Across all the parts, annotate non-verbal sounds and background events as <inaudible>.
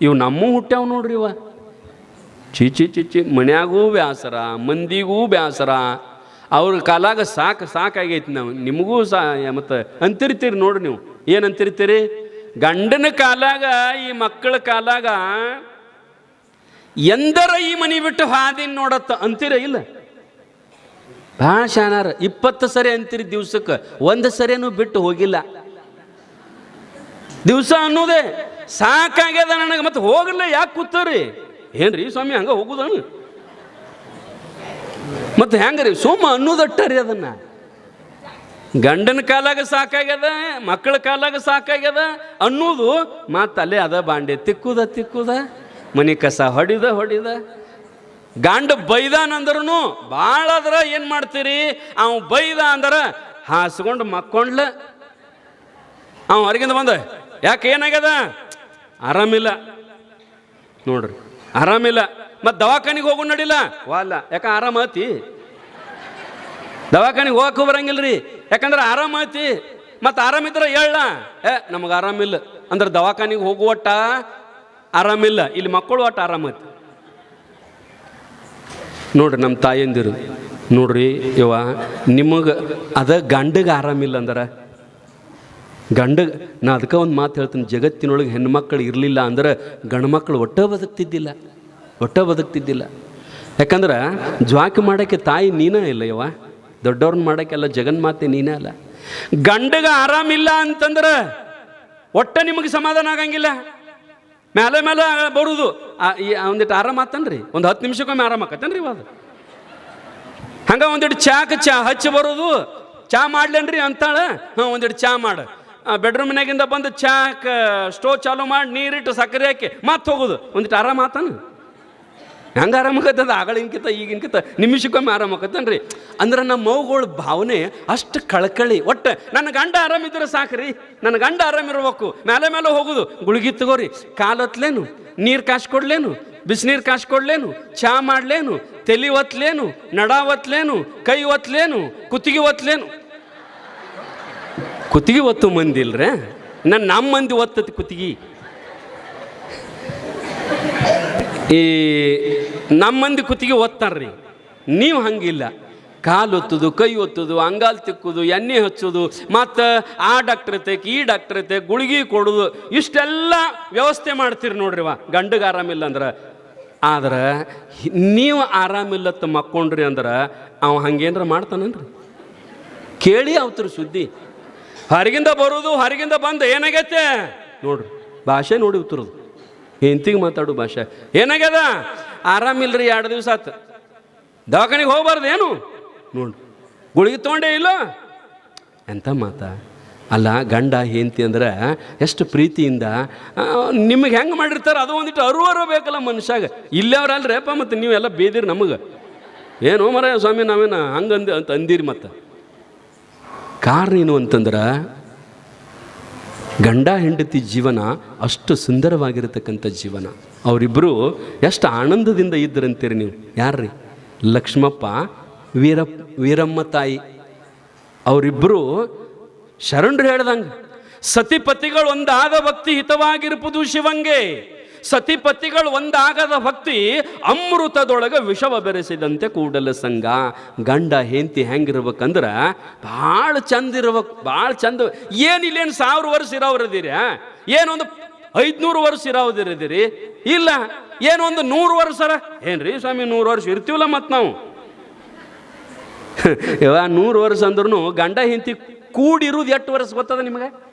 ಇವು ನಮ್ಮ ಹುಟ್ಟ್ಯಾವ ನೋಡ್ರಿ ಇವ. ಚೀಚಿ ಚಿಚಿ ಮನ್ಯಾಗೂ ಬ್ಯಾಸರ, ಮಂದಿಗೂ ಬ್ಯಾಸರ. ಅವ್ರ ಕಾಲಾಗ ಸಾಕು, ಸಾಕಾಗೈತಿ ನಾವು. ನಿಮಗೂ ಸಾ ಮತ್ತು ಅಂತಿರ್ತೀರಿ ನೋಡ್ರಿ ನೀವು. ಏನು ಅಂತಿರ್ತೀರಿ? ಗಂಡನ ಕಾಲಾಗ, ಈ ಮಕ್ಕಳ ಕಾಲಾಗ ಎಂದರ ಈ ಮನಿ ಬಿಟ್ಟು ಹಾದಿನ ನೋಡತ್ತ ಅಂತೀರ ಇಲ್ಲ? ಭಾಳ ಶಾನಾರ. ಇಪ್ಪತ್ತು ಸರಿ ಅಂತೀರಿ ದಿವ್ಸಕ್ಕೆ. ಒಂದು ಸರಿನೂ ಬಿಟ್ಟು ಹೋಗಿಲ್ಲ. ದಿವಸ ಅನ್ನೋದೇ ಸಾಕಾಗ್ಯದ ನನಗೆ, ಮತ್ತೆ ಹೋಗಲ್ಲ, ಯಾಕೆ ಕೂತಾರಿ ಏನ್ರಿ ಸ್ವಾಮಿ, ಹಂಗ ಹೋಗುದನು? ಮತ್ತೆ ಹೆಂಗ್ರಿ? ಸುಮ್ಮ ಅನ್ನೋದಟ್ಟರಿ ಅದನ್ನ. ಗಂಡನ ಕಾಲಾಗ ಸಾಕಾಗ್ಯದ, ಮಕ್ಕಳ ಕಾಲಾಗ ಸಾಕಾಗ್ಯದ ಅನ್ನೋದು ಮತ್ತೆ ಅಲ್ಲೇ ಅದ ಬಾಂಡೆ, ತಿಕ್ಕುದ ತಿಕ್ಕುದ, ಮನಿ ಕಸ ಹೊಡಿದ ಹೊಡಿದ. ಗಂಡ ಬೈದಾನಂದ್ರೂ ಭಾಳ ಅದ್ರ ಏನು ಮಾಡ್ತೀರಿ? ಅವ ಬೈದ ಅಂದ್ರೆ ಹಾಸ್ಕೊಂಡು ಮಕ್ಕೊಂಡ್ಲ. ಅವ ಹೊರಗಿಂದ ಬಂದ, ಯಾಕೆ ಏನಾಗ್ಯದ? ಆರಾಮಿಲ್ಲ. ನೋಡ್ರಿ. ಆರಾಮಿಲ್ಲ. ಮತ್ತು ದವಾಖಾನಿಗೆ ಹೋಗು ನಡಿಲ್ಲ. ವಾಲ್ಲ. ಯಾಕ ಆರಾಮ ಆತಿ? ದವಾಖಾನಿಗೆ ಹೋಗಕ್ಕೂ ರೀ ಯಾಕಂದ್ರೆ ಆರಾಮ ಆತಿ? ಮತ್ತು ಆರಾಮಿದ್ರೆ ಹೇಳ. ಏ, ನಮಗೆ ಆರಾಮಿಲ್ಲ. ಅಂದ್ರೆ ದವಾಖಾನಿಗೆ ಹೋಗುವಟ್ಟ ಆರಾಮಿಲ್ಲ. ಇಲ್ಲಿ ಮಕ್ಕಳು ಒಟ್ಟು ಆರಾಮೈತಿ ನೋಡ್ರಿ ನಮ್ಮ ತಾಯಂದಿರು. ನೋಡ್ರಿ ಇವ ನಿಮಗೆ ಅದ ಗಂಡಗೆ ಆರಾಮಿಲ್ಲ ಅಂದ್ರೆ? ಗಂಡ, ನಾ ಅದಕ್ಕೆ ಒಂದು ಮಾತು ಹೇಳ್ತೀನಿ, ಜಗತ್ತಿನೊಳಗೆ ಹೆಣ್ಮಕ್ಳು ಇರಲಿಲ್ಲ ಅಂದ್ರೆ ಗಂಡು ಮಕ್ಕಳು ಒಟ್ಟ ಬದುಕ್ತಿದ್ದಿಲ್ಲ ಒಟ್ಟ ಬದುಕ್ತಿದ್ದಿಲ್ಲ. ಯಾಕಂದ್ರೆ ಜ್ವಾಕಿ ಮಾಡೋಕ್ಕೆ ತಾಯಿ ನೀನೇ ಇಲ್ಲ ಯವ್ವ ದೊಡ್ಡವ್ರನ್ನ ಮಾಡೋಕ್ಕೆಲ್ಲ ಜಗನ್ಮಾತೆ ನೀನೇ ಅಲ್ಲ. ಗಂಡಗೆ ಆರಾಮಿಲ್ಲ ಅಂತಂದ್ರೆ ಒಟ್ಟ ನಿಮಗೆ ಸಮಾಧಾನ ಆಗಂಗಿಲ್ಲ. ಮೇಲೆ ಮೇಲೆ ಬರುದು. ಒಂದಿಟ್ಟು ಆರಾಮ ಆತನ್ರಿ, ಒಂದು ಹತ್ತು ನಿಮಿಷಕ್ಕೊಮ್ಮೆ ಆರಾಮ ಆಕತ್ತೇನ್ರಿ ಇವಾಗ. ಹಂಗ ಒಂದಿಟ್ಟು ಚಾಕ ಚಾ ಹಚ್ಚಿ ಬರೋದು, ಚಾ ಮಾಡ್ಲೇನ್ರಿ ಅಂತಾಳೆ, ಹಾಂ ಒಂದಿಟ್ಟು ಚಾ ಮಾಡು. ಬೆಡ್ರೂಮ್ನಾಗಿಂದ ಬಂದು ಚಾಕ್ ಸ್ಟೋವ್ ಚಾಲು ಮಾಡಿ ನೀರಿಟ್ಟು ಸಕ್ಕರೆ ಹಾಕಿ ಮತ್ತೆ ಹೋಗೋದು. ಒಂದಿಟ್ಟು ಆರಾಮ ಆತಾನ? ಹೆಂಗೆ ಆರಾಮಾಗತ್ತದ ಆಗಳಿನ್ಕಿಂತ, ಈಗಿನ್ಕಿಂತ ನಿಮಿಷಕ್ಕೊಮ್ಮೆ ಆರಾಮಾಕತ್ತನ್ರಿ ಅಂದ್ರೆ ನಮ್ಮ ಮೌಗಳ ಭಾವನೆ ಅಷ್ಟು ಕಳಕಳಿ. ಒಟ್ಟು ನನ್ನ ಗಂಡ ಆರಾಮಿದ್ರೆ ಸಾಕ್ರಿ. ನನ್ನ ಗಂಡ ಆರಾಮಿರ್ಬೇಕು ಮೇಲೆ ಮೇಲೆ ಹೋಗುದು. ಗುಳಿಗೆ ತಗೋರಿ. ಕಾಲೊತ್ಲೇನು ನೀರು ಕಾಸ್ಕೊಡ್ಲೇನು ಬಿಸಿನೀರು ಕಾಸ್ಕೊಡ್ಲೇನು ಚಾ ಮಾಡ್ಲೇನು, ತಲಿ ಒತ್ಲೇನು, ನಡ ಒತ್ಲೇನು, ಕೈ ಒತ್ಲೇನು, ಕುತ್ತಿಗೆ ಒತ್ಲೇನು. ಕುತ್ತಿಗೆ ಒತ್ತು ಮಂದಿ ಇಲ್ರಿ ನನ್ನ ನಮ್ಮ ಮಂದಿ ಒತ್ತತಿ ಕುತ್ತಿಗೆ. ಈ ನಮ್ಮ ಮಂದಿ ಕುತ್ತಿಗೆ ಒತ್ತಾರ್ರಿ. ನೀವು ಹಂಗಿಲ್ಲ. ಕಾಲು ಒತ್ತುದು, ಕೈ ಒತ್ತುದು, ಅಂಗಾಲ್ ತಿಕ್ಕುದು, ಎಣ್ಣೆ ಹಚ್ಚೋದು, ಮತ್ತು ಆ ಡಾಕ್ಟ್ರ್ ತೆಕ್ ಈ ಡಾಕ್ಟ್ರ್ ತೆಕ್ ಗುಳಿಗೆ ಕೊಡೋದು, ಇಷ್ಟೆಲ್ಲ ವ್ಯವಸ್ಥೆ ಮಾಡ್ತೀರಿ ನೋಡ್ರಿವ ಗಂಡಗೆ ಆರಾಮಿಲ್ಲ ಅಂದ್ರೆ. ಆದ್ರೆ ನೀವು ಆರಾಮಿಲ್ಲತ್ತ ಮಕ್ಕೊಂಡ್ರಿ ಅಂದ್ರೆ, ಅವ ಹಂಗೇನ್ರ ಮಾಡ್ತಾನನ್ರಿ. ಕೇಳಿ ಅವತ್ರ ಸುದ್ದಿ. ಹೊರಗಿಂದ ಬರೋದು ಹೊರಗಿಂದ ಬಂದು ಏನಾಗೈತೆ? ನೋಡ್ರಿ, ಭಾಷೆ ನೋಡಿ ಉತ್ತರದು. ಹೆಂತಿಗೆ ಮಾತಾಡು ಭಾಷೆ. ಏನಾಗ್ಯದ? ಆರಾಮಿಲ್ರಿ ಎರಡು ದಿವಸ ಆತು. ದವಾಖಾನಿಗೆ ಹೋಗ್ಬಾರ್ದು ಏನು? ನೋಡ್ರಿ. ಗುಳಿಗೆ ತೊಗೊಂಡೇ ಇಲ್ಲ? ಎಂಥ ಮಾತಾ? ಅಲ್ಲ, ಗಂಡ, ಹೆಂಡತಿ ಅಂದ್ರೆ ಎಷ್ಟು ಪ್ರೀತಿಯಿಂದ ನಿಮಗೆ ಹೆಂಗೆ ಮಾಡಿರ್ತಾರೆ ಅದು ಒಂದಿಟ್ಟು ಅರುವರು ಬೇಕಲ್ಲ ಮನುಷ್ಯಾಗ. ಇಲ್ಲವ್ರು ಅಲ್ರಿ, ಅಪ್ಪ ಮತ್ತು ನೀವೆಲ್ಲ ಬೇದಿರಿ ನಮಗೆ. ಏನು ಮರ ಸ್ವಾಮಿ, ನಾವೇನು ಹಂಗಂದು ಅಂತ ಅಂದಿರಿ ಮತ್ತು. ಕಾರಣ ಏನು ಅಂತಂದ್ರೆ ಗಂಡ ಹೆಂಡತಿ ಜೀವನ ಅಷ್ಟು ಸುಂದರವಾಗಿರತಕ್ಕಂಥ ಜೀವನ. ಅವರಿಬ್ಬರು ಎಷ್ಟು ಆನಂದದಿಂದ ಇದ್ದರಂತೀರಿ ನೀವು? ಯಾರ್ರಿ? ಲಕ್ಷ್ಮಪ್ಪ, ವೀರ, ವೀರಮ್ಮ ತಾಯಿ. ಅವರಿಬ್ಬರು ಶರಣರು ಹೇಳ್ದಂಗೆ, ಸತಿಪತಿಗಳು ಒಂದಾದ ಭಕ್ತಿ ಹಿತವಾಗಿರ್ಬೋದು ಶಿವಂಗೆ. ಸತಿಪತಿಗಳು ಒಂದಾಗದ ಭಕ್ತಿ ಅಮೃತದೊಳಗೆ ವಿಷವ ಬೆರೆಸಿದಂತೆ ಕೂಡಲ ಸಂಘ. ಗಂಡ ಹೆಂತಿ ಹೆಂಗಿರ್ಬೇಕಂದ್ರೆ ಭಾಳ ಚಂದ ಇರ್ಬೇಕು, ಭಾಳ ಚಂದ. ಏನಿಲ್ಲೇನು ಸಾವಿರ ವರ್ಷ ಇರೋವ್ರದಿರಿ ಏನೊಂದು ಐದ್ನೂರು ವರ್ಷ ಇರೋದಿರದಿರಿ ಇಲ್ಲ, ಏನೊಂದು ನೂರು ವರ್ಷರ ಏನ್ರಿ ಸ್ವಾಮಿ, ನೂರು ವರ್ಷ ಇರ್ತೀವಲ್ಲ ಮತ್ತು ನಾವು? <laughs> ಇವ ನೂರು ವರ್ಷ ಅಂದ್ರೂ ಗಂಡ ಹೆಂತಿ ಕೂಡಿರುವುದು ಎಷ್ಟು ವರ್ಷ ಗೊತ್ತದ ನಿಮಗೆ?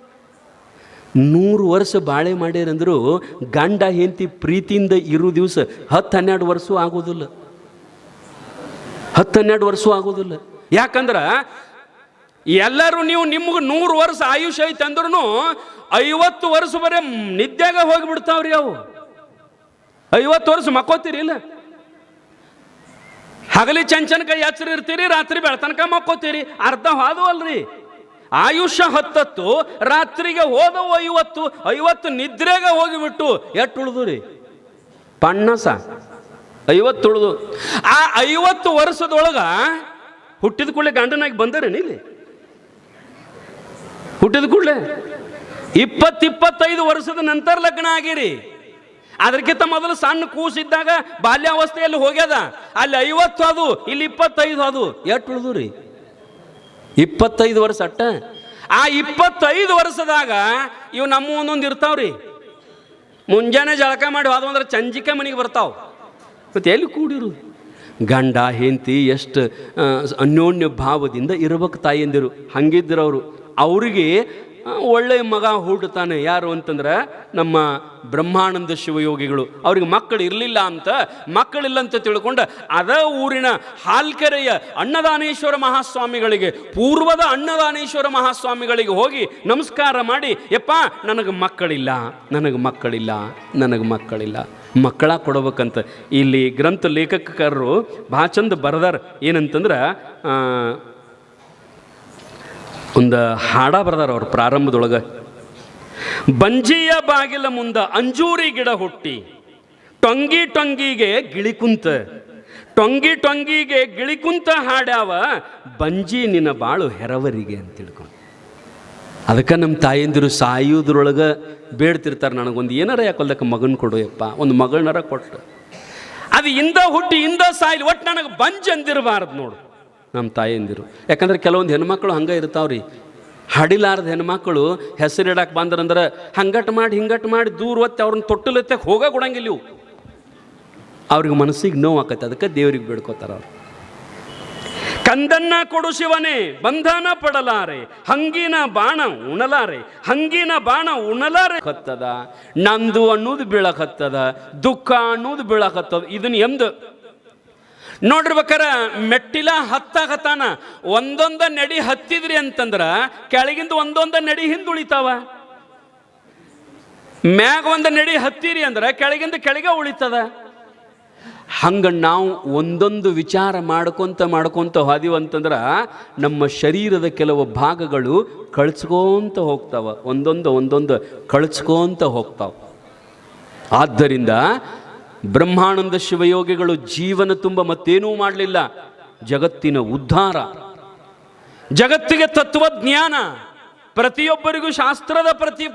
ನೂರು ವರ್ಷ ಬಾಳೆ ಮಾಡ್ಯಾರಂದ್ರು ಗಂಡ ಹೆಂಡತಿ ಪ್ರೀತಿಯಿಂದ ಇರೋ ದಿವಸ ಹತ್ತು ಹನ್ನೆರಡು ವರ್ಷ ಆಗೋದಿಲ್ಲ. ಹತ್ತು ಹನ್ನೆರಡು ವರ್ಷ ಆಗೋದಿಲ್ಲ. ಯಾಕಂದ್ರೆ ಎಲ್ಲರೂ ನೀವು ನಿಮ್ಗೆ ನೂರು ವರ್ಷ ಆಯುಷ್ಯ ಐತೆ ಅಂದ್ರೂ ಐವತ್ತು ವರ್ಷ ಬರೀ ನಿದ್ಯಾಗ ಹೋಗಿಬಿಡ್ತಾವ್ರಿ ಅವು. ಐವತ್ತು ವರ್ಷ ಮಕ್ಕೋತೀರಿ ಇಲ್ಲ? ಹಗಲಿ ಚಂಚನಕ ಎಚ್ಚರಿ ಇರ್ತೀರಿ ರಾತ್ರಿ ಬೆಳತನಕ ಮಕ್ಕೋತೀರಿ. ಅರ್ಧ ಹಾದು ಅಲ್ರಿ. ಆಯುಷ್ಯ ಹತ್ತತ್ತು, ರಾತ್ರಿಗೆ ಹೋದವು ಐವತ್ತು ಐವತ್ತು ನಿದ್ರೆಗೆ ಹೋಗಿಬಿಟ್ಟು ಎಟ್ಟು ಉಳಿದು ರೀ? ಪಣ್ಣಸ. ಐವತ್ತು ಉಳಿದು. ಆ ಐವತ್ತು ವರ್ಷದೊಳಗ ಹುಟ್ಟಿದ ಕೂಡಲೇ ಗಂಡನಾಗಿ ಬಂದರೇನು ಇಲ್ಲಿ? ಹುಟ್ಟಿದ ಕೂಡಲೇ? ಇಪ್ಪತ್ತಿಪ್ಪತ್ತೈದು ವರ್ಷದ ನಂತರ ಲಗ್ನ ಆಗಿರಿ. ಅದಕ್ಕಿಂತ ಮೊದಲು ಸಣ್ಣ ಕೂಸಿದ್ದಾಗ ಬಾಲ್ಯಾವಸ್ಥೆಯಲ್ಲಿ ಹೋಗ್ಯದ. ಅಲ್ಲಿ ಐವತ್ತು ಅದು, ಇಲ್ಲಿ ಇಪ್ಪತ್ತೈದು ಅದು. ಎಷ್ಟು ಉಳಿದು ರೀ? ಇಪ್ಪತ್ತೈದು ವರ್ಷ ಅಟ್ಟ? ಆ ಇಪ್ಪತ್ತೈದು ವರ್ಷದಾಗ ಇವು ನಮ್ಮ ಒಂದೊಂದು ಇರ್ತಾವ್ರಿ. ಮುಂಜಾನೆ ಜಳಕ ಮಾಡಿ ಹೋದ ಅಂದ್ರೆ ಚಂಜಿಕೆ ಮನೆಗೆ ಬರ್ತಾವ. ಮತ್ತೆ ಎಲ್ಲಿ ಕೂಡಿರು? ಗಂಡ, ಹೆಂಡತಿ ಎಷ್ಟು ಅನ್ಯೋನ್ಯ ಭಾವದಿಂದ ಇರ್ಬೇಕು ತಾಯಿಯಂದಿರು ಹಂಗಿದ್ರು ಅವರು. ಅವರಿಗೆ ಒಳ್ಳೆಯ ಮಗ ಹುಟ್ಟುತ್ತಾನೆ ಯಾರು ಅಂತಂದ್ರೆ ನಮ್ಮ ಬ್ರಹ್ಮಾನಂದ ಶಿವಯೋಗಿಗಳು. ಅವ್ರಿಗೆ ಮಕ್ಕಳು ಇರಲಿಲ್ಲ ಅಂತ ಮಕ್ಕಳಿಲ್ಲ ಅಂತ ತಿಳ್ಕೊಂಡು ಅದ ಊರಿನ ಹಾಲ್ಕೆರೆಯ ಅನ್ನದಾನೇಶ್ವರ ಮಹಾಸ್ವಾಮಿಗಳಿಗೆ, ಪೂರ್ವದ ಅನ್ನದಾನೇಶ್ವರ ಮಹಾಸ್ವಾಮಿಗಳಿಗೆ ಹೋಗಿ ನಮಸ್ಕಾರ ಮಾಡಿ, ಯಪ್ಪ, ನನಗೆ ಮಕ್ಕಳಿಲ್ಲ ನನಗೆ ಮಕ್ಕಳಿಲ್ಲ ನನಗೆ ಮಕ್ಕಳಿಲ್ಲ. ಮಕ್ಕಳ ಕೊಡಬೇಕಂತ. ಇಲ್ಲಿ ಗ್ರಂಥ ಲೇಖಕರು ಭಾಳ ಚಂದ ಬರದಾರ. ಏನಂತಂದ್ರೆ ಒಂದು ಹಾಡ ಬರ್ದಾರ ಅವ್ರ ಪ್ರಾರಂಭದೊಳಗೆ. ಬಂಜಿಯ ಬಾಗಿಲ ಮುಂದ ಅಂಜೂರಿ ಗಿಡ ಹುಟ್ಟಿ, ಟೊಂಗಿ ಟೊಂಗಿಗೆ ಗಿಳಿ ಕುಂತ, ಟೊಂಗಿ ಟೊಂಗಿಗೆ ಗಿಳಿ ಕುಂತ ಹಾಡ್ಯಾವ, ಬಂಜಿ ನಿನ್ನ ಬಾಳು ಹೆರವರಿಗೆ ಅಂತ ತಿಳ್ಕೊಂಡು ಅದಕ್ಕೆ ನಮ್ಮ ತಾಯಂದಿರು ಸಾಯೋದ್ರೊಳಗೆ ಬೇಡ್ತಿರ್ತಾರೆ ನನಗೊಂದು ಏನಾರ ಯಾಕೊಲ್ದಕ್ಕೆ ಮಗನ ಕೊಡು ಯಪ್ಪ ಒಂದು ಮಗಳನರ ಕೊಟ್ಟು. ಅದು ಇಂದ ಹುಟ್ಟಿ ಇಂದ ಸಾಯ್ಲಿ ಒಟ್ಟು ನನಗೆ ಬಂಜ್ ಅಂದಿರಬಾರ್ದು ನೋಡು. ನಮ್ಮ ತಾಯಂದಿರು. ಯಾಕಂದ್ರೆ ಕೆಲವೊಂದು ಹೆಣ್ಮಕ್ಳು ಹಂಗೆ ಇರ್ತಾವ್ರಿ. ಹಡಿಲಾರ್ದ ಹೆಣ್ಮಕ್ಳು ಹೆಸರಿಡಕ್ಕೆ ಬಂದ್ರಂದ್ರೆ ಹಂಗಟ್ ಮಾಡಿ ಹಿಂಗಟ್ಟು ಮಾಡಿ ದೂರ ಒತ್ತಿ ಅವ್ರನ್ನ ತೊಟ್ಟಲತ್ತೆ ಹೋಗ ಕೊಡಂಗಿಲ್ಲ ಇವು ಅವ್ರಿಗೆ ಮನಸ್ಸಿಗೆ ನೋವು ಆಕತ್ತೆ ಅದಕ್ಕೆ ದೇವ್ರಿಗೆ ಬೇಡ್ಕೋತಾರ ಅವ್ರು. ಕಂದನ್ನ ಕೊಡು ಶಿವನೇ, ಬಂಧನ ಪಡಲಾರೆ, ಹಂಗಿನ ಬಾಣ ಉಣಲಾರೆ, ಹಂಗಿನ ಬಾಣ ಉಣಲಾರೆ. ಹತ್ತದ, ನಂದು ಅನ್ನೋದು ಬೀಳಕತ್ತದ, ದುಃಖ ಅನ್ನೋದು ಬೀಳಕತ್ತದ. ಇದನ್ನ ಎಂದ ನೋಡಿರ್ಬೇಕಾರ ಮೆಟ್ಟಿಲ ಹತ್ತಾಗತಾನ. ಒಂದೊಂದ ನಡಿ ಹತ್ತಿದ್ರಿ ಅಂತಂದ್ರೆ ಕೆಳಗಿಂದ ಒಂದೊಂದ ನಡಿ ಹಿಂದುಳಿತಾವ ಮ್ಯಾಗ ಒಂದು ನಡಿ ಹತ್ತಿರಿ ಅಂದ್ರೆ ಕೆಳಗಿಂದ ಕೆಳಗೆ ಉಳಿತದ. ಹಂಗೆ ನಾವು ಒಂದೊಂದು ವಿಚಾರ ಮಾಡ್ಕೊಂತ ಮಾಡ್ಕೊಂತ ಅಂತಂದ್ರೆ ನಮ್ಮ ಶರೀರದ ಕೆಲವು ಭಾಗಗಳು ಕಳ್ಸ್ಕೊಂತ ಹೋಗ್ತಾವ. ಒಂದೊಂದು ಒಂದೊಂದು ಕಳ್ಸ್ಕೊಂತ ಹೋಗ್ತಾವ. ಆದ್ದರಿಂದ ಬ್ರಹ್ಮಾನಂದ ಶಿವಯೋಗಿಗಳು ಜೀವನ ತುಂಬ ಮತ್ತೇನೂ ಮಾಡಲಿಲ್ಲ. ಜಗತ್ತಿನ ಉದ್ಧಾರ. ಜಗತ್ತಿಗೆ ತತ್ವಜ್ಞಾನ. ಪ್ರತಿಯೊಬ್ಬರಿಗೂ ಶಾಸ್ತ್ರದ ಪ್ರತಿ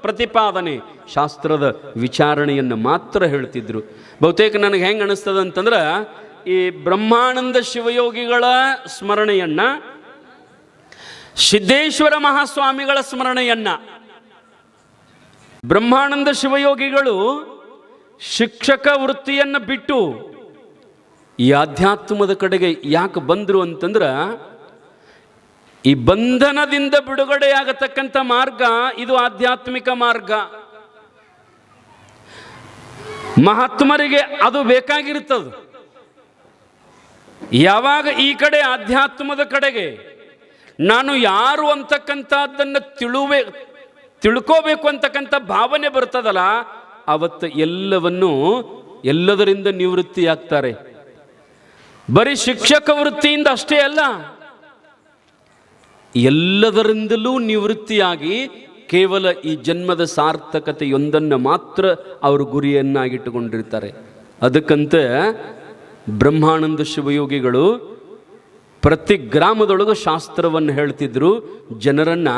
ಪ್ರತಿಪಾದನೆ. ಶಾಸ್ತ್ರದ ವಿಚಾರಣೆಯನ್ನು ಮಾತ್ರ ಹೇಳ್ತಿದ್ರು. ಬಹುತೇಕ ನನಗೆ ಹೆಂಗೆ ಅನಿಸ್ತದೆ ಅಂತಂದ್ರೆ, ಈ ಬ್ರಹ್ಮಾನಂದ ಶಿವಯೋಗಿಗಳ ಸ್ಮರಣೆಯನ್ನ, ಸಿದ್ದೇಶ್ವರ ಮಹಾಸ್ವಾಮಿಗಳ ಸ್ಮರಣೆಯನ್ನ, ಬ್ರಹ್ಮಾನಂದ ಶಿವಯೋಗಿಗಳು ಶಿಕ್ಷಕ ವೃತ್ತಿಯನ್ನು ಬಿಟ್ಟು ಈ ಆಧ್ಯಾತ್ಮದ ಕಡೆಗೆ ಯಾಕೆ ಬಂದರು ಅಂತಂದ್ರೆ ಈ ಬಂಧನದಿಂದ ಬಿಡುಗಡೆಯಾಗತಕ್ಕಂಥ ಮಾರ್ಗ ಇದು ಆಧ್ಯಾತ್ಮಿಕ ಮಾರ್ಗ. ಮಹಾತ್ಮರಿಗೆ ಅದು ಬೇಕಾಗಿರ್ತದೆ ಯಾವಾಗ ಈ ಕಡೆ ಆಧ್ಯಾತ್ಮದ ಕಡೆಗೆ ನಾನು ಯಾರು ಅಂತಕ್ಕಂಥದ್ದನ್ನು ತಿಳುವೆ ತಿಳ್ಕೋಬೇಕು ಅಂತಕ್ಕಂಥ ಭಾವನೆ ಬರ್ತದಲ್ಲ ಅವತ್ತು ಎಲ್ಲವನ್ನು ಎಲ್ಲದರಿಂದ ನಿವೃತ್ತಿಯಾಗ್ತಾರೆ. ಬರೀ ಶಿಕ್ಷಕ ವೃತ್ತಿಯಿಂದ ಅಷ್ಟೇ ಅಲ್ಲ, ಎಲ್ಲದರಿಂದಲೂ ನಿವೃತ್ತಿಯಾಗಿ ಕೇವಲ ಈ ಜನ್ಮದ ಸಾರ್ಥಕತೆಯೊಂದನ್ನು ಮಾತ್ರ ಅವರು ಗುರಿಯನ್ನಾಗಿಟ್ಟುಕೊಂಡಿರ್ತಾರೆ. ಅದಕ್ಕಂತ ಬ್ರಹ್ಮಾನಂದ ಶಿವಯೋಗಿಗಳು ಪ್ರತಿ ಗ್ರಾಮದೊಳಗೆ ಶಾಸ್ತ್ರವನ್ನು ಹೇಳ್ತಿದ್ರು, ಜನರನ್ನ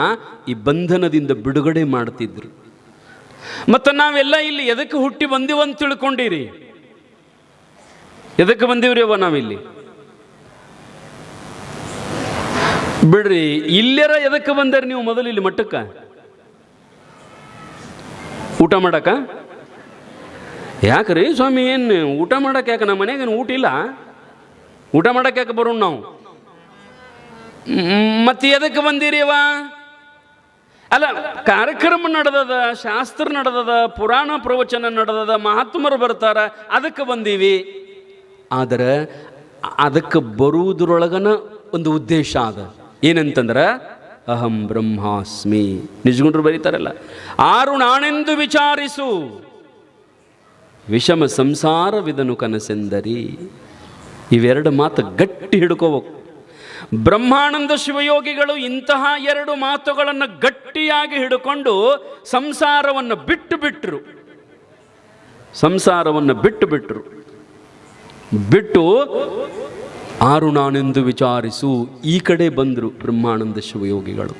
ಈ ಬಂಧನದಿಂದ ಬಿಡುಗಡೆ ಮಾಡ್ತಿದ್ರು. ಮತ್ತು ನಾವೆಲ್ಲ ಇಲ್ಲಿ ಎದಕ್ಕೆ ಹುಟ್ಟಿ ಬಂದಿವಂತ ತಿಳ್ಕೊಂಡಿರಿ? ಎದಕ್ಕೆ ಬಂದಿವ್ರಿ ಅವ ನಾವಿಲ್ಲಿ ಬಿಡ್ರಿ ಇಲ್ಲಿರ ಎದಕ್ಕೆ ಬಂದರೆ ನೀವು ಮೊದಲು ಇಲ್ಲಿ ಮಟ್ಟಕ್ಕ ಊಟ ಮಾಡಕ ಯಾಕ್ರಿ ಸ್ವಾಮಿ, ಏನು ಊಟ ಮಾಡಕ್ಕೆ ಯಾಕೆ ನಮ್ಮ ಮನೆಗೇನು ಊಟ ಇಲ್ಲ? ಊಟ ಮಾಡಕ್ಕೆ ಯಾಕೆ ಬರೋಣ ನಾವು? ಮತ್ತೆ ಎದಕ್ಕೆ ಬಂದಿರಿ ಅವ ಅಲ್ಲ, ಕಾರ್ಯಕ್ರಮ ನಡೆದದ, ಶಾಸ್ತ್ರ ನಡೆದದ, ಪುರಾಣ ಪ್ರವಚನ ನಡೆದದ ಮಹಾತ್ಮರು ಬರ್ತಾರ, ಅದಕ್ಕೆ ಬಂದೀವಿ. ಆದರೆ, ಅದಕ್ಕೆ ಬರುವುದರೊಳಗನ ಒಂದು ಉದ್ದೇಶ ಅದ ಏನಂತಂದ್ರೆ, ಅಹಂ ಬ್ರಹ್ಮಾಸ್ಮಿ. ನಿಜಗುಂಡ್ರು ಬರೀತಾರಲ್ಲ, ಆರು ನಾನೆಂದು ವಿಚಾರಿಸು. ವಿಷಮ ಸಂಸಾರವಿದನು ಕನಸೆಂದರಿ. ಇವೆರಡು ಮಾತು ಗಟ್ಟಿ ಹಿಡ್ಕೋಬೇಕು. ಬ್ರಹ್ಮಾನಂದ ಶಿವಯೋಗಿಗಳು ಇಂತಹ ಎರಡು ಮಾತುಗಳನ್ನು ಗಟ್ಟಿಯಾಗಿ ಹಿಡ್ಕೊಂಡು ಸಂಸಾರವನ್ನು ಬಿಟ್ಟು ಬಿಟ್ಟರು ಸಂಸಾರವನ್ನು ಬಿಟ್ಟು ಬಿಟ್ಟರು ಬಿಟ್ಟು ಆರು ನಾನೆಂದು ವಿಚಾರಿಸು, ಈ ಕಡೆ ಬಂದರು ಬ್ರಹ್ಮಾನಂದ ಶಿವಯೋಗಿಗಳು.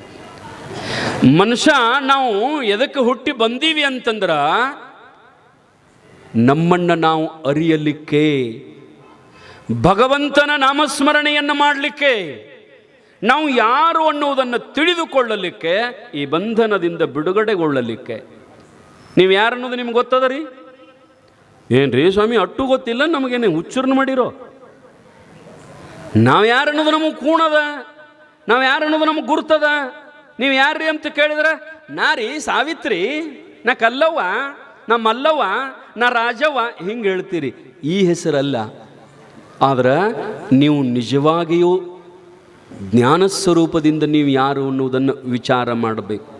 ಮನುಷ್ಯ, ನಾವು ಎದಕ್ಕೆ ಹುಟ್ಟಿ ಬಂದೀವಿ ಅಂತಂದ್ರ, ನಮ್ಮನ್ನು ನಾವು ಅರಿಯಲಿಕ್ಕೆ ಭಗವಂತನ ನಾಮಸ್ಮರಣೆಯನ್ನು ಮಾಡಲಿಕ್ಕೆ. ನಾವು ಯಾರು ಅನ್ನುವುದನ್ನು ತಿಳಿದುಕೊಳ್ಳಲಿಕ್ಕೆ, ಈ ಬಂಧನದಿಂದ ಬಿಡುಗಡೆಗೊಳ್ಳಲಿಕ್ಕೆ. ನೀವು ಯಾರು ಅನ್ನೋದು ನಿಮ್ಗೆ ಗೊತ್ತದ ರೀ? ಏನ್ರಿ ಸ್ವಾಮಿ, ಅಟ್ಟು ಗೊತ್ತಿಲ್ಲ ನಮಗೇನೆ ಹುಚ್ಚರ್ನ ಮಾಡಿರೋ. ನಾವು ಯಾರು ಅನ್ನೋದು ನಮಗೆ ಕೂಣದ? ನಾವು ಯಾರು ಅನ್ನೋದು ನಮಗೆ ಗುರ್ತದ? ನೀವು ಯಾರ್ರಿ ಅಂತ ಕೇಳಿದ್ರೆ, ನಾ ರೀ ಸಾವಿತ್ರಿ, ನಾ ಕಲ್ಲವ್ವ, ನಾ ಮಲ್ಲವ್ವ, ನಾ ರಾಜವ್ವ, ಹಿಂಗೆ ಹೇಳ್ತೀರಿ. ಈ ಹೆಸರಲ್ಲ. ಆದ್ರೆ ನೀವು ನಿಜವಾಗಿಯೂ ಜ್ಞಾನ ಸ್ವರೂಪದಿಂದ ನೀವು ಯಾರು ಅನ್ನುವುದನ್ನು ವಿಚಾರ ಮಾಡಬೇಕು.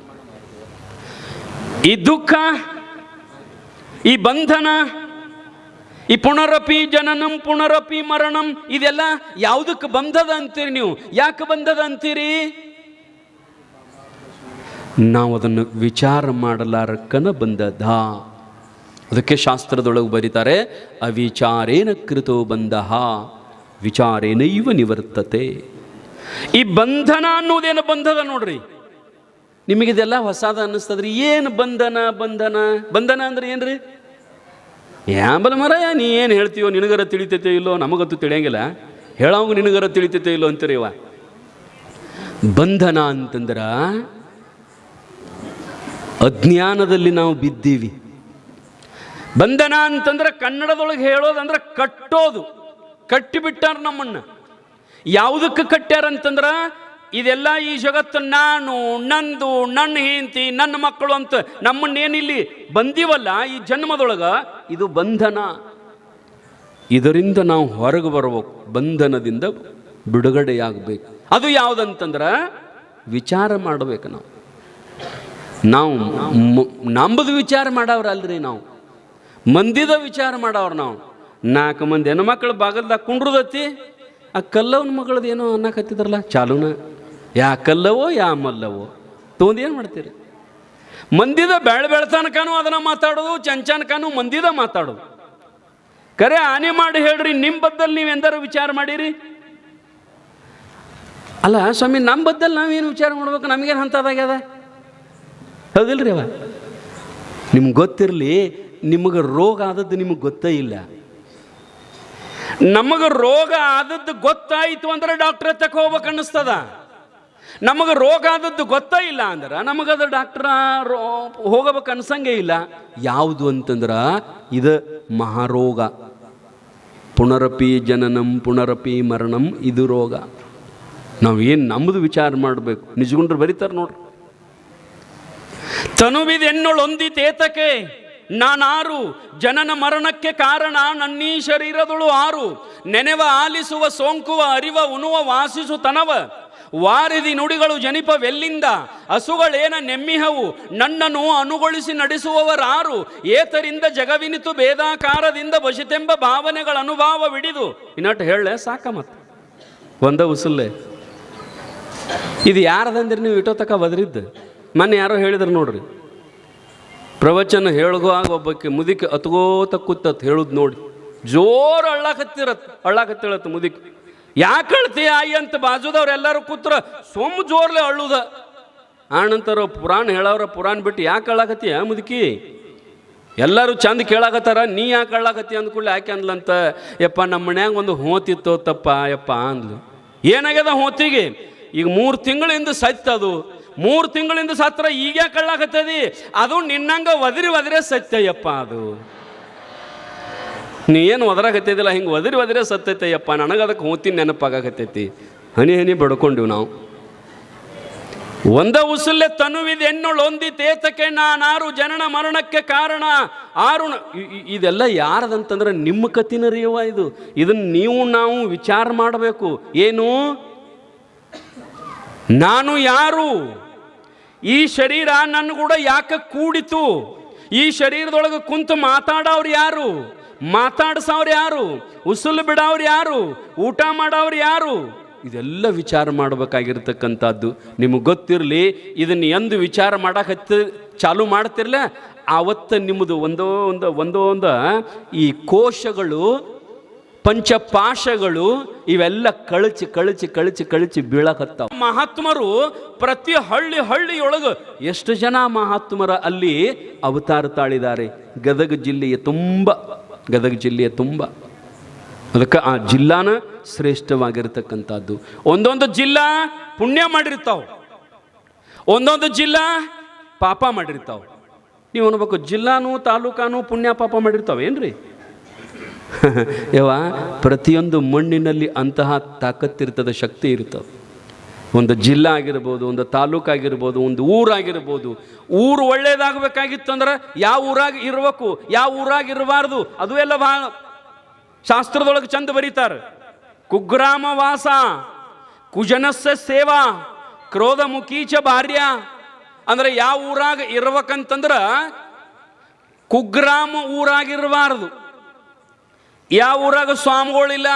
ಈ ದುಃಖ, ಈ ಬಂಧನ, ಈ ಪುನರಪಿ ಜನನಂ, ಪುನರಪಿ ಮರಣಂ, ಇದೆಲ್ಲ ಯಾವುದಕ್ಕೆ ಬಂಧದ ಅಂತೀರಿ ನೀವು? ಯಾಕೆ ಬಂಧದ ಅಂತೀರಿ? ನಾವು ಅದನ್ನು ವಿಚಾರ ಮಾಡಲಾರಕ್ಕನ ಬಂದದ. ಅದಕ್ಕೆ ಶಾಸ್ತ್ರದೊಳಗೆ ಬರೀತಾರೆ, ಅವಿಚಾರೇನ ಕೃತೋ ಬಂದಹ ವಿಚಾರೇನೈವ ನಿವರ್ತತೆ. ಈ ಬಂಧನ ಅನ್ನೋದೇನು ಬಂಧದ ನೋಡ್ರಿ? ನಿಮಗಿದೆಲ್ಲ ಹೊಸದ ಅನ್ನಿಸ್ತದ್ರಿ, ಏನು ಬಂಧನ ಬಂಧನ ಬಂಧನ ಅಂದ್ರೆ ಏನ್ರಿ? ಯಾಂಬಲ ಮರಯ, ನೀ ಏನು ಹೇಳ್ತೀವೋ ನಿನಗರ ತಿಳಿತೈತೆ ಇಲ್ಲೋ, ನಮಗಂತೂ ತಿಳಿಯಂಗಿಲ್ಲ. ಹೇಳೋಂಗ ನಿನಗರ ತಿಳಿತೈತೆ ಇಲ್ಲೋ ಇವ. ಬಂಧನ ಅಂತಂದ್ರೆ ಅಜ್ಞಾನದಲ್ಲಿ ನಾವು ಬಿದ್ದೀವಿ. ಬಂಧನ ಅಂತಂದ್ರೆ ಕನ್ನಡದೊಳಗೆ ಹೇಳೋದಂದ್ರೆ ಕಟ್ಟೋದು. ಕಟ್ಟಿಬಿಟ್ಟಾರ ನಮ್ಮನ್ನ. ಯಾವುದಕ್ಕೆ ಕಟ್ಟ್ಯಾರಂತಂದ್ರೆ ಇದೆಲ್ಲ ಈ ಜಗತ್ತು ನಾನು, ನಂದು ನನ್ನ ಹೆಂಡತಿ ನನ್ನ ಮಕ್ಕಳು ಅಂತ ನಮ್ಮನ್ನೇನಿಲ್ಲಿ ಬಂದಿವಲ್ಲ ಈ ಜನ್ಮದೊಳಗೆ ಇದು ಬಂಧನ. ಇದರಿಂದ ನಾವು ಹೊರಗೆ ಬರಬೇಕು, ಬಂಧನದಿಂದ ಬಿಡುಗಡೆಯಾಗಬೇಕು. ಅದು ಯಾವುದಂತಂದ್ರೆ ವಿಚಾರ ಮಾಡಬೇಕು ನಾವು. ನಾವು ನಂಬದು ವಿಚಾರ ಮಾಡವ್ರಲ್ರಿ ನಾವು. ಮಂದಿದ ವಿಚಾರ ಮಾಡವ್ರು ನಾವು. ನಾಲ್ಕು ಮಂದಿ ಹೆಣ್ಮಕ್ಳು ಬಾಗಲ್ದಾಗ ಕುಂಡ್ರದತ್ತಿ, ಆ ಕಲ್ಲವನ ಮಗಳದ್ದು ಏನೋ ಅನ್ನಕತ್ತಿದ್ರಲ್ಲ, ಚಾಲೂನ? ಯಾ ಕಲ್ಲವೋ, ಯಾ ಮಲ್ಲವೋ? ತೊಂದು ಏನು ಮಾಡ್ತೀರಿ? ಮಂದಿದ ಬೆಳ ಬೆಳತನಕನೂ ಅದನ್ನ ಮಾತಾಡೋದು, ಚಂಚನಕನೂ ಮಂದಿದ ಮಾತಾಡೋದು. ಕರೆ ಆನೆ ಮಾಡಿ ಹೇಳ್ರಿ ನಿಮ್ಮ ಬದ್ದಲ್ಲಿ ನೀವು ಎಂದಾರು ವಿಚಾರ ಮಾಡಿರಿ? ಅಲ್ಲ ಸ್ವಾಮಿ ನಮ್ಮ ಬದ್ದಲ್ಲಿ ನಾವೇನು ವಿಚಾರ ಮಾಡ್ಬೇಕು? ನಮಗೇನು ಹಂತದಾಗ್ಯದ? ಹೌದಿಲ್ರಿ ಅವ? ನಿಮ್ಗೆ ಗೊತ್ತಿರಲಿ ನಿಮಗೆ ರೋಗ ಆದದ್ದು ನಿಮಗೆ ಗೊತ್ತೇ ಇಲ್ಲ. ನಮಗೆ ರೋಗ ಆದದ್ದು ಗೊತ್ತಾಯಿತು ಅಂದ್ರೆ ಡಾಕ್ಟರ್ ಹತ್ತಕ್ಕೆ ಹೋಗ್ಬೇಕು ಅನ್ನಿಸ್ತದ. ನಮಗೆ ರೋಗ ಆದದ್ದು ಗೊತ್ತೇ ಇಲ್ಲ ಅಂದ್ರೆ ನಮಗದು ಡಾಕ್ಟ್ರ ಹೋಗಬೇಕು ಅನ್ಸಂಗೆ ಇಲ್ಲ. ಯಾವುದು ಅಂತಂದ್ರೆ ಇದು ಮಹಾರೋಗ. ಪುನರಪಿ ಜನನಂ, ಪುನರಪಿ ಮರಣಂ, ಇದು ರೋಗ. ನಾವು ಏನು ನಮ್ಮದು ವಿಚಾರ ಮಾಡಬೇಕು? ನಿಜಗುಂಡ್ರು ಬರೀತಾರೆ ನೋಡ್ರಿ. ತನುವಿದೆನ್ನೊಳೊಂದಿತೇತಕೆ ನಾನಾರು ಜನನ ಮರಣಕ್ಕೆ ಕಾರಣ ನನ್ನೀ ಶರೀರದಳು ಆರು. ನೆನೆವ, ಆಲಿಸುವ, ಸೋಂಕುವ, ಅರಿವ, ಉಣುವ, ವಾಸಿಸು ತನವ. ವಾರಿದಿ ನುಡಿಗಳು ಜನಿಪವೆಲ್ಲಿಂದ ಹಸುಗಳೇನ ನೆಮ್ಮಿಹವು. ನನ್ನನ್ನು ಅನುಗೊಳಿಸಿ ನಡೆಸುವವರಾರು. ಏತರಿಂದ ಜಗವಿನಿತು ಭೇದಾಕಾರದಿಂದ ಬಸಿತೆಂಬ ಭಾವನೆಗಳ ಅನುಭವವಿಡಿದು ಇನ್ನಟ್ಟು ಹೇಳ ಸಾಕ ಮತ್ತೆ ಒಂದ ಉಸುಲ್ಲೆ. ಇದು ಯಾರದಂದ್ರೆ ನೀವು ಇಟೋ ತಕ ಬದ್ರಿದ್ದು ಮೊನ್ನೆ ಯಾರೋ ಹೇಳಿದ್ರು ನೋಡ್ರಿ. ಪ್ರವಚನ ಹೇಳುವಾಗ ಒಬ್ಬಕ್ಕೆ ಮುದುಕಿ ಅತ್ಗೋತ ಕೂತತ್, ಹೇಳುದು ನೋಡಿ. ಜೋರು ಅಳ್ಳಾಕತ್ತಿರತ್ ಅಳ್ಳಾಕತ್ತಿರತ್ ಮುದುಕಿ. ಯಾಕೆ ಅಳ್ತೀಯ ಆಯಿ ಅಂತ ಬಾಜುದವ್ರು ಎಲ್ಲರೂ ಕೂತ್ರ ಸೊಮ್ಮ ಜೋರ್ಲೆ ಅಳ್ಳುದ. ಆನಂತರ ಪುರಾಣ ಹೇಳವ್ರ ಪುರಾಣ ಬಿಟ್ಟು ಯಾಕೆ ಅಳ್ಳಾಕತ್ತೀಯ ಮುದುಕಿ? ಎಲ್ಲರೂ ಚಂದ ಕೇಳಾಕತ್ತಾರ, ನೀ ಯಾಕೆ ಅಳ್ಳಾಕತ್ತಿ ಅಂದ್ಕೂಡ್ಲೆ ಯಾಕೆ ಅಂದ್ಲಂತ, ಯಪ್ಪ ನಮ್ಮ ಮನ್ಯಾಗ ಒಂದು ಹೋತಿತ್ತು ತಪ್ಪ ಯಪ್ಪ ಅಂದ್ಲು. ಏನಾಗ್ಯದ ಹೋತಿಗೆ? ಈಗ ಮೂರು ತಿಂಗಳಿಂದ ಸತ್ತದು ಮೂರು ತಿಂಗಳಿಂದ ಸತ್ರ ಈಗ ಕಳ್ಳಾಕತ್ತದಿ ಅದು ನಿನ್ನಂಗ ಒದರಿ ಒದ್ರೆ ಸತ್ಯಯಪ್ಪ ಅದು. ನೀ ಏನು ಒದರಾಕತ್ತಿದಿಲ್ಲ ಹಿಂಗೆ ಒದರಿ ಒದರೆ ಸತ್ತೈತಯ್ಯಪ್ಪ ನನಗೆ ಅದಕ್ಕೆ ಹೂತಿ ನೆನಪಾಗಕತ್ತೈತಿ. ಹನಿ ಹನಿ ಬಡ್ಕೊಂಡಿವಿ ನಾವು. ಒಂದ ಉಸುಲ್ಲೆ ತನುವಿದ ಎನ್ನೊಳೊಂದಿ ತೇತಕ್ಕೆ ನಾನಾರು ಜನನ ಮರಣಕ್ಕೆ ಕಾರಣ? ಆರು ನ- ಇ- ಇ- ಇದೆಲ್ಲ ಯಾರದಂತಂದ್ರೆ ನಿಮ್ಮ ಕತಿನ ರೀವ ಇದು. ಇದನ್ನ ನೀವು ನಾವು ವಿಚಾರ ಮಾಡಬೇಕು. ಏನು? ನಾನು ಯಾರು? ಈ ಶರೀರ ನನ್ನ ಕೂಡ ಯಾಕೆ ಕೂಡಿತು? ಈ ಶರೀರದೊಳಗೆ ಕುಂತು ಮಾತಾಡೋರು ಯಾರು? ಮಾತಾಡ್ಸವ್ರು ಯಾರು? ಉಸುಲು ಬಿಡೋರು ಯಾರು? ಊಟ ಮಾಡೋರು ಯಾರು? ಇದೆಲ್ಲ ವಿಚಾರ ಮಾಡಬೇಕಾಗಿರ್ತಕ್ಕಂಥದ್ದು. ನಿಮಗೆ ಗೊತ್ತಿರಲಿ, ಇದನ್ನು ಎಂದು ವಿಚಾರ ಮಾಡಕ್ಕೆ ಚಾಲು ಮಾಡ್ತಿರ್ಲ? ಆವತ್ತು ನಿಮ್ಮದು ಒಂದೋ ಒಂದು ಒಂದೋ ಒಂದು, ಈ ಕೋಶಗಳು ಪಂಚಪಾಶಗಳು ಇವೆಲ್ಲ ಕಳಚಿ ಕಳಚಿ ಕಳಚಿ ಕಳಚಿ ಬೀಳಕತ್ತಾವ. ಮಹಾತ್ಮರು ಪ್ರತಿ ಹಳ್ಳಿ ಹಳ್ಳಿಯೊಳಗೆ ಎಷ್ಟು ಜನ ಮಹಾತ್ಮರ ಅಲ್ಲಿ ಅವತಾರ ತಾಳಿದ್ದಾರೆ ಗದಗ ಜಿಲ್ಲೆಯ ತುಂಬ, ಗದಗ ಜಿಲ್ಲೆಯ ತುಂಬ. ಅದಕ್ಕೆ ಆ ಜಿಲ್ಲಾನ ಶ್ರೇಷ್ಠವಾಗಿರ್ತಕ್ಕಂಥದ್ದು. ಒಂದೊಂದು ಜಿಲ್ಲಾ ಪುಣ್ಯ ಮಾಡಿರ್ತಾವ. ಒಂದೊಂದು ಜಿಲ್ಲಾ ಪಾಪ ಮಾಡಿರ್ತಾವ. ನೀವು ಅನ್ಬೇಕು, ಜಿಲ್ಲಾನು ತಾಲೂಕಾನು ಪುಣ್ಯ ಪಾಪ ಮಾಡಿರ್ತಾವ ಏನ್ರಿ <laughs> ಯವ ಪ್ರತಿಯೊಂದು ಮಣ್ಣಿನಲ್ಲಿ ಅಂತಹ ತಾಕತ್ತಿರ್ತದ ಶಕ್ತಿ ಇರ್ತದೆ ಒಂದು ಜಿಲ್ಲಾ ಆಗಿರ್ಬೋದು, ಒಂದು ತಾಲೂಕು ಆಗಿರ್ಬೋದು, ಒಂದು ಊರಾಗಿರ್ಬೋದು ಊರು ಒಳ್ಳೇದಾಗಬೇಕಾಗಿತ್ತು ಅಂದ್ರೆ ಯಾವ ಊರಾಗ ಇರಬೇಕು, ಯಾವ ಊರಾಗ ಇರಬಾರ್ದು, ಅದು ಎಲ್ಲ ಭಾಳ ಶಾಸ್ತ್ರದೊಳಗೆ ಚಂದ ಬರೀತಾರೆ. ಕುಗ್ರಾಮ ವಾಸ ಕುಜನಸ್ಸ ಸೇವಾ ಕ್ರೋಧ ಮುಖೀಚ ಭಾರ್ಯ, ಅಂದ್ರೆ ಯಾವ ಊರಾಗ ಇರ್ಬೇಕಂತಂದ್ರ ಕುಗ್ರಾಮ ಊರಾಗಿರಬಾರ್ದು. ಯಾವ ಊರಾಗ ಸ್ವಾಮಿಗಳಿಲ್ಲ,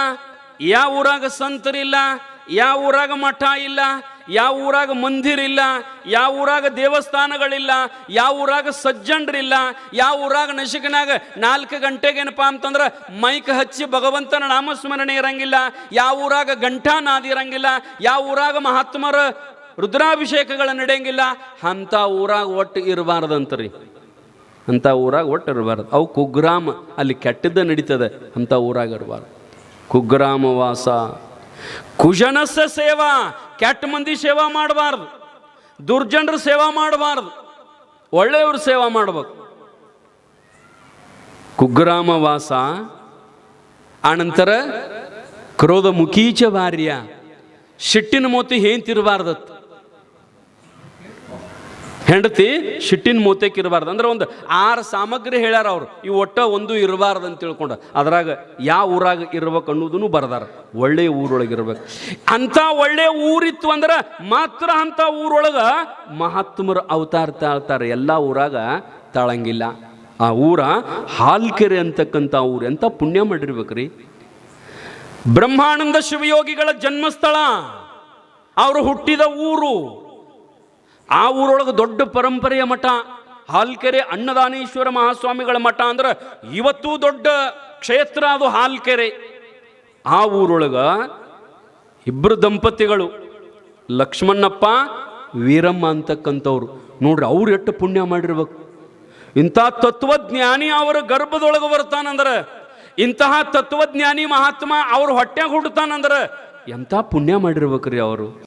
ಯಾವ ಊರಾಗ ಸಂತರಿಲ್ಲ, ಯಾವ ಊರಾಗ ಮಠ ಇಲ್ಲ, ಯಾವ ಊರಾಗ ಮಂದಿರ ಇಲ್ಲ, ಯಾವ ಊರಾಗ ದೇವಸ್ಥಾನಗಳಿಲ್ಲ, ಯಾವ ಊರಾಗ ಸಜ್ಜನರಿಲ್ಲ, ಯಾವ ಊರಾಗ ನಶಿಕನಾಗ ನಾಲ್ಕು ಗಂಟೆಗೇನಪ್ಪ ಅಂತಂದ್ರೆ ಮೈಕ್ ಹಚ್ಚಿ ಭಗವಂತನ ನಾಮಸ್ಮರಣೆ ಇರಂಗಿಲ್ಲ, ಯಾವ ಊರಾಗ ಗಂಟಾ ನಾದಿ ಇರಂಗಿಲ್ಲ, ಯಾವ ಊರಾಗ ಮಹಾತ್ಮರ ರುದ್ರಾಭಿಷೇಕಗಳ ನಡೆಯಂಗಿಲ್ಲ, ಅಂಥ ಊರಾಗ ಒಟ್ಟು ಇರಬಾರ್ದಂತ್ರಿ. ಅಂಥ ಊರಾಗ ಒಟ್ಟು ಇರಬಾರ್ದು. ಅವು ಕುಗ್ರಾಮ, ಅಲ್ಲಿ ಕೆಟ್ಟದ್ದ ನಡೀತದೆ ಅಂಥ ಊರಾಗ ಇರಬಾರ್ದು. ಕುಗ್ರಾಮ ವಾಸ, ಕುಜನಸ ಸೇವಾ, ಕೆಟ್ಟ ಮಂದಿ ಸೇವಾ ಮಾಡಬಾರ್ದು. ದುರ್ಜನರ ಸೇವಾ ಮಾಡಬಾರ್ದು. ಒಳ್ಳೆಯವ್ರ ಸೇವಾ ಮಾಡ್ಬೇಕು. ಕುಗ್ರಾಮ ವಾಸ, ಆನಂತರ ಕ್ರೋಧ ಮುಖೀಚ ಭಾರ್ಯ ಶಿಟ್ಟಿನ ಮೋತಿ ಹೇಂತಿರಬಾರ್ದತ್ತು ಹೆಂಡತಿ ಶಿಟ್ಟಿನ ಮೂತೆಕ್ ಇರಬಾರ್ದು. ಅಂದ್ರೆ ಒಂದು ಆರು ಸಾಮಗ್ರಿ ಹೇಳ್ಯಾರ ಅವರು. ಈ ಒಟ್ಟ ಒಂದು ಇರಬಾರ್ದು ಅಂತ ತಿಳ್ಕೊಂಡು. ಅದ್ರಾಗ ಯಾವ ಊರಾಗ ಇರ್ಬೇಕು ಅನ್ನೋದನ್ನು ಬರ್ದಾರ. ಒಳ್ಳೆಯ ಊರೊಳಗೆ ಇರ್ಬೇಕು. ಅಂಥ ಒಳ್ಳೆಯ ಊರಿತ್ತು ಅಂದ್ರೆ ಮಾತ್ರ ಅಂಥ ಊರೊಳಗೆ ಮಹಾತ್ಮರು ಅವತಾರ ತಾಳ್ತಾರೆ. ಎಲ್ಲ ಊರಾಗ ತಾಳಂಗಿಲ್ಲ. ಆ ಊರ ಹಾಲ್ಕೆರೆ ಅಂತಕ್ಕಂಥ ಊರು. ಎಂಥ ಪುಣ್ಯ ಮಾಡಿರ್ಬೇಕ್ರಿ. ಬ್ರಹ್ಮಾನಂದ ಶಿವಯೋಗಿಗಳ ಜನ್ಮಸ್ಥಳ. ಅವರು ಹುಟ್ಟಿದ ಊರು. ಆ ಊರೊಳಗೆ ದೊಡ್ಡ ಪರಂಪರೆಯ ಮಠ, ಹಾಲ್ಕೆರೆ ಅನ್ನದಾನೇಶ್ವರ ಮಹಾಸ್ವಾಮಿಗಳ ಮಠ ಅಂದ್ರೆ ಇವತ್ತೂ ದೊಡ್ಡ ಕ್ಷೇತ್ರ ಅದು ಹಾಲ್ಕೆರೆ. ಆ ಊರೊಳಗ ಇಬ್ಬರು ದಂಪತಿಗಳು, ಲಕ್ಷ್ಮಣ್ಣಪ್ಪ, ವೀರಮ್ಮ ಅಂತಕ್ಕಂಥವ್ರು. ನೋಡ್ರಿ ಅವ್ರು ಎಷ್ಟು ಪುಣ್ಯ ಮಾಡಿರ್ಬೇಕು. ಇಂಥ ತತ್ವಜ್ಞಾನಿ ಅವರ ಗರ್ಭದೊಳಗೆ ಬರ್ತಾನಂದ್ರೆ, ಇಂತಹ ತತ್ವಜ್ಞಾನಿ ಮಹಾತ್ಮ ಅವ್ರ ಹೊಟ್ಟೆಗೆ ಹುಡ್ತಾನಂದ್ರೆ ಎಂಥ ಪುಣ್ಯ ಮಾಡಿರ್ಬೇಕ್ರಿ ಅವರು.